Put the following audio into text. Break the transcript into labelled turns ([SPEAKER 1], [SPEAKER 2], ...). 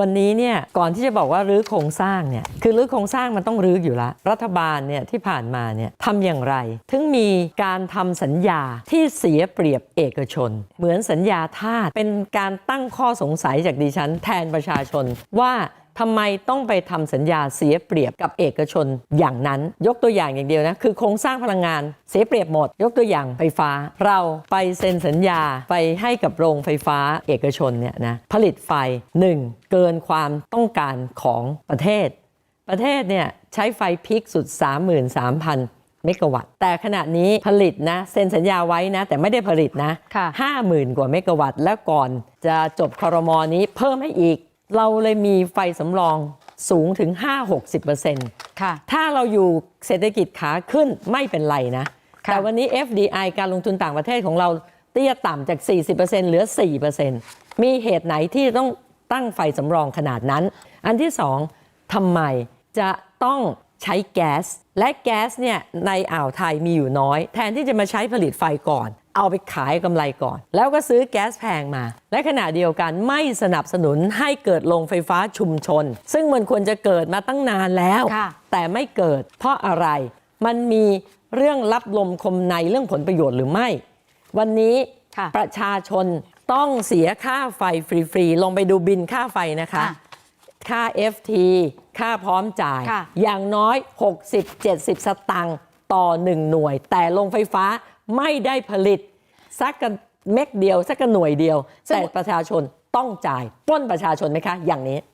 [SPEAKER 1] วันนี้เนี่ยก่อนที่จะบอกว่ารื้อโครงสร้างเนี่ยคือรื้อโครงสร้างมันต้องรื้ออยู่แล้วรัฐบาลเนี่ยที่ผ่านมาเนี่ยทำอย่างไร ถึงมีการทำสัญญาที่เสียเปรียบเอกชน เหมือนสัญญาทาสเป็นการตั้งข้อสงสัยจากดิฉัน แทนประชาชนว่า ทำไมต้องไปทำสัญญาเสียเปรียบกับเอกชนอย่างนั้น ยกตัวอย่างอย่างเดียวนะคือโครงสร้างพลังงานเสียเปรียบหมด ยกตัวอย่างไฟฟ้า เราไปเซ็นสัญญาไปให้กับโรงไฟฟ้าเอกชนเนี่ยนะผลิตไฟ 1. เกินความต้องการของประเทศ ประเทศเนี่ยใช้ไฟพีคสุด 33,000เมกะวัตต์แต่ขณะนี้ผลิตนะเซ็นสัญญาไว้นะ แต่ไม่ได้ผลิตนะ
[SPEAKER 2] ค่ะ
[SPEAKER 1] 50,000กว่าเมกะวัตต์และก่อนจะจบคอรมอนี้เพิ่มให้อีก เราเลยมีไฟสำรองสูงถึง 5-60%
[SPEAKER 2] ค่ะ
[SPEAKER 1] ถ้าเราอยู่เศรษฐกิจขาขึ้นไม่เป็นไรนะ
[SPEAKER 2] ค่ะ
[SPEAKER 1] แต่วันนี้ FDI การลงทุนต่างประเทศของเราเตี้ยต่ำจาก 40%เหลือ 4%มีเหตุไหนที่ต้องตั้งไฟสำรองขนาดนั้น อันที่สองทำไมจะต้องใช้แก๊ส และแก๊สเนี่ยในอ่าวไทยมีอยู่น้อย แทนที่จะมาใช้ผลิตไฟก่อน เอาไปขายกำไรก่อน แล้วก็ซื้อแก๊สแพงมา และขณะเดียวกันไม่สนับสนุนให้เกิดโรงไฟฟ้าชุมชน ซึ่งมันควรจะเกิดมาตั้งนานแล้ว
[SPEAKER 2] ค่ะ
[SPEAKER 1] แต่ไม่เกิด เพราะอะไรมันมีเรื่องรับลมคมในเรื่องผลประโยชน์หรือไม่ วันนี้
[SPEAKER 2] ค่ะ
[SPEAKER 1] ประชาชนต้องเสียค่าไฟฟรีๆ ลงไปดูบินค่าไฟนะคะ
[SPEAKER 2] อะ
[SPEAKER 1] ค่า FT ค่าพร้อมจ่าย
[SPEAKER 2] ค่ะ
[SPEAKER 1] อย่างน้อย 60-70 สตังค์ต่อ 1 หน่วย แต่โรงไฟฟ้า ไม่ได้ผลิตสักกันเม็กเดียวสักกันหน่วยเดียว
[SPEAKER 2] ซึ่ง
[SPEAKER 1] แต่ประชาชนต้องจ่ายปล้นประชาชนไหมคะอย่างนี้